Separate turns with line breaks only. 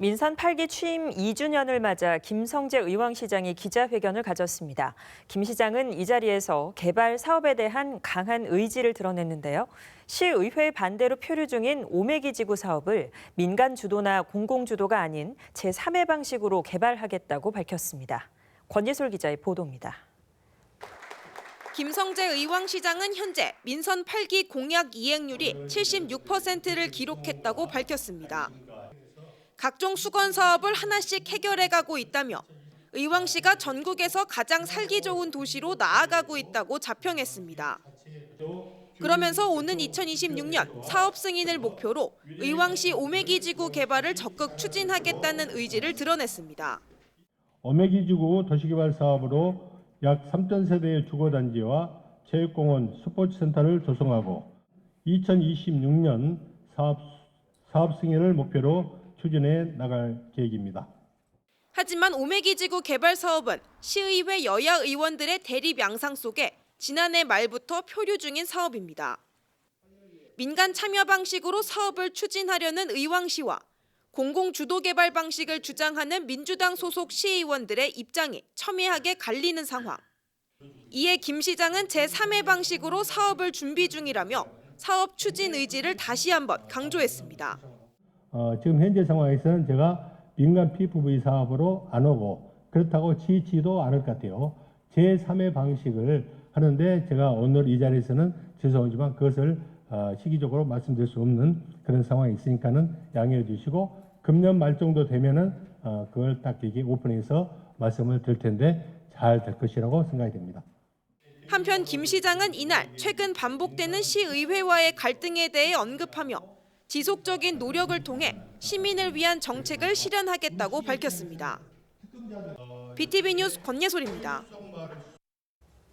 민선 8기 취임 2주년을 맞아 김성재 의왕시장이 기자회견을 가졌습니다. 김 시장은 이 자리에서 개발 사업에 대한 강한 의지를 드러냈는데요. 시의회 반대로 표류 중인 오메기 지구 사업을 민간 주도나 공공 주도가 아닌 제3의 방식으로 개발하겠다고 밝혔습니다. 권예솔 기자의 보도입니다.
김성재 의왕시장은 현재 민선 8기 공약 이행률이 76%를 기록했다고 밝혔습니다. 각종 수건 사업을 하나씩 해결해 가고 있다며 의왕시가 전국에서 가장 살기 좋은 도시로 나아가고 있다고 자평했습니다. 그러면서 오는 2026년 사업 승인을 목표로 의왕시 오메기 지구 개발을 적극 추진하겠다는 의지를 드러냈습니다.
어메기 지구 도시개발 사업으로 약 3.세대의 주거단지와 체육공원, 스포츠센터를 조성하고 2026년 사업, 사업 승인을 목표로 추진해 나갈 계획입니다.
하지만 오메기 지구 개발 사업은 시의회 여야 의원들의 대립 양상 속에 지난해 말부터 표류 중인 사업입니다. 민간 참여 방식으로 사업을 추진하려는 의왕시와 공공 주도 개발 방식을 주장하는 민주당 소속 시의원들의 입장이 첨예하게 갈리는 상황. 이에 김 시장은 제3의 방식으로 사업을 준비 중이라며 사업 추진 의지를 다시 한번 강조했습니다.
어, 지금 현재 상황에서는 제가 민간 PFV 사업으로 안 오고 그렇다고 지지도 않을 것 같아요. 제3의 방식을 하는데 제가 오늘 이 자리에서는 죄송하지만 그것을 어, 시기적으로 말씀드릴 수 없는 그런 상황이 있으니까는 양해해 주시고 금년 말 정도 되면은 어, 그걸 딱 얘기 오픈해서 말씀을 드릴 텐데 잘 될 것이라고 생각이 됩니다.
한편 김 시장은 이날 최근 반복되는 시의회와의 갈등에 대해 언급하며 지속적인 노력을 통해 시민을 위한 정책을 실현하겠다고 밝혔습니다. BTV 뉴스 권예솔입니다.